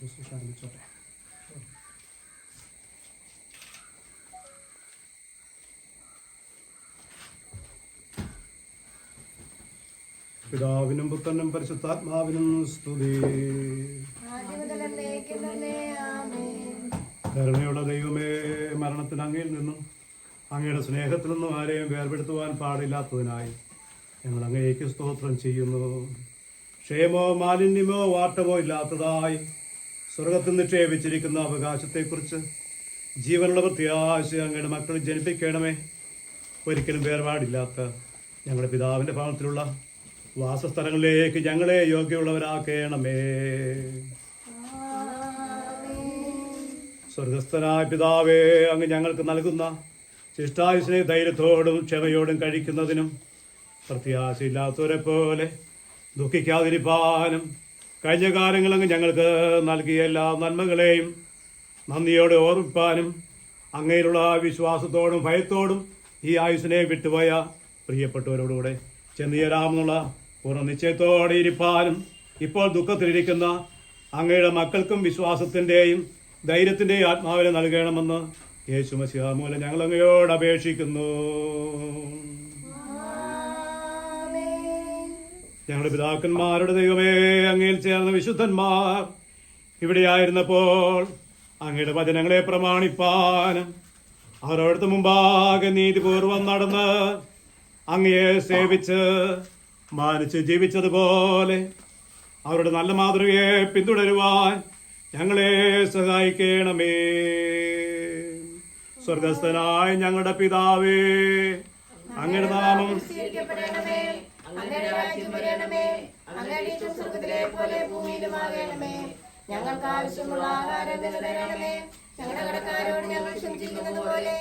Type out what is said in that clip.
ശുശ്രൂഷ ആരംഭിച്ചോട്ടെ പിതാവിനും പുത്രനും പരിശുദ്ധാത്മാവിനും സ്തുതി. കരുണയുള്ള ദൈവമേ മരണത്തിന് അങ്ങയിൽ നിന്നും അങ്ങയുടെ സ്നേഹത്തിൽ നിന്നും ആരെയും വേർപെടുത്തുവാൻ പാടില്ലാത്തതിനായി ഞങ്ങൾ അങ്ങേക്ക് സ്തോത്രം ചെയ്യുന്നു. ക്ഷേമോ മാലിന്യമോ വാട്ടമോ ഇല്ലാത്തതായി സ്വർഗത്തിൽ നിക്ഷേപിച്ചിരിക്കുന്ന അവകാശത്തെക്കുറിച്ച് ജീവനുള്ള പ്രത്യാശ അങ്ങയുടെ മക്കൾ ജനിപ്പിക്കണമേ. ഒരിക്കലും വേർപാടില്ലാത്ത ഞങ്ങളുടെ പിതാവിന്റെ ഭവനത്തിലുള്ള വാസസ്ഥലങ്ങളിലേക്ക് ഞങ്ങളെ യോഗ്യമുള്ളവരാക്കണമേ. സ്വർഗസ്ഥനായ പിതാവേ അങ്ങ് ഞങ്ങൾക്ക് നൽകുന്ന ശിഷ്ടായുസിനെ ധൈര്യത്തോടും ക്ഷമയോടും കഴിക്കുന്നതിനും പ്രത്യാശയില്ലാത്തവരെ പോലെ ദുഃഖിക്കാതിരിപ്പാനും കഴിഞ്ഞ കാലങ്ങളും ഞങ്ങൾക്ക് നൽകിയ എല്ലാ നന്മകളെയും നന്ദിയോടെ ഓർമ്മിപ്പാനും അങ്ങയിലുള്ള വിശ്വാസത്തോടും ഭയത്തോടും ഈ ആയുസിനെ വിട്ടുപോയ പ്രിയപ്പെട്ടവരോടുകൂടെ ചെന്നീരാമെന്നുള്ള പൂർണ നിശ്ചയത്തോടെ ഇരിപ്പാനും ഇപ്പോൾ ദുഃഖത്തിലിരിക്കുന്ന അങ്ങയുടെ മക്കൾക്കും വിശ്വാസത്തിന്റെയും ധൈര്യത്തിന്റെയും ആത്മാവിനെ നൽകണമെന്ന് യേശു മസിഹ മൂലം ഞങ്ങൾ അങ്ങയോട് അപേക്ഷിക്കുന്നു. ഞങ്ങളുടെ പിതാക്കന്മാരുടെ ദൈവമേ അങ്ങയിൽ ചേർന്ന വിശുദ്ധന്മാർ ഇവിടെയായിരുന്നപ്പോൾ അങ്ങയുടെ വചനങ്ങളെ പ്രമാണിപ്പാനും അവരോടത്ത് മുമ്പാകെ നീതിപൂർവം നടന്ന് അങ്ങയെ സേവിച്ച് മാനിച്ച് ജീവിച്ചതുപോലെ അവരുടെ നല്ല മാതൃകയെ പിന്തുടരുവാൻ ഞങ്ങളെ സഹായിക്കണമേ. സ്വർഗസ്ഥനായ ഞങ്ങളുടെ പിതാവേ അങ്ങയുടെ നാമം രാജ്യം വരണമേ ഇഷ്ടം സ്വർഗത്തിലെ പോലെ ഭൂമിയിലും ആകണമേ. ഞങ്ങൾക്ക് ആവശ്യമുള്ള ആഹാരം തരണമേ. ഞങ്ങളുടെ കടക്കാരോട് ഞങ്ങൾ ക്ഷമിച്ചിരിക്കുന്നത് പോലെ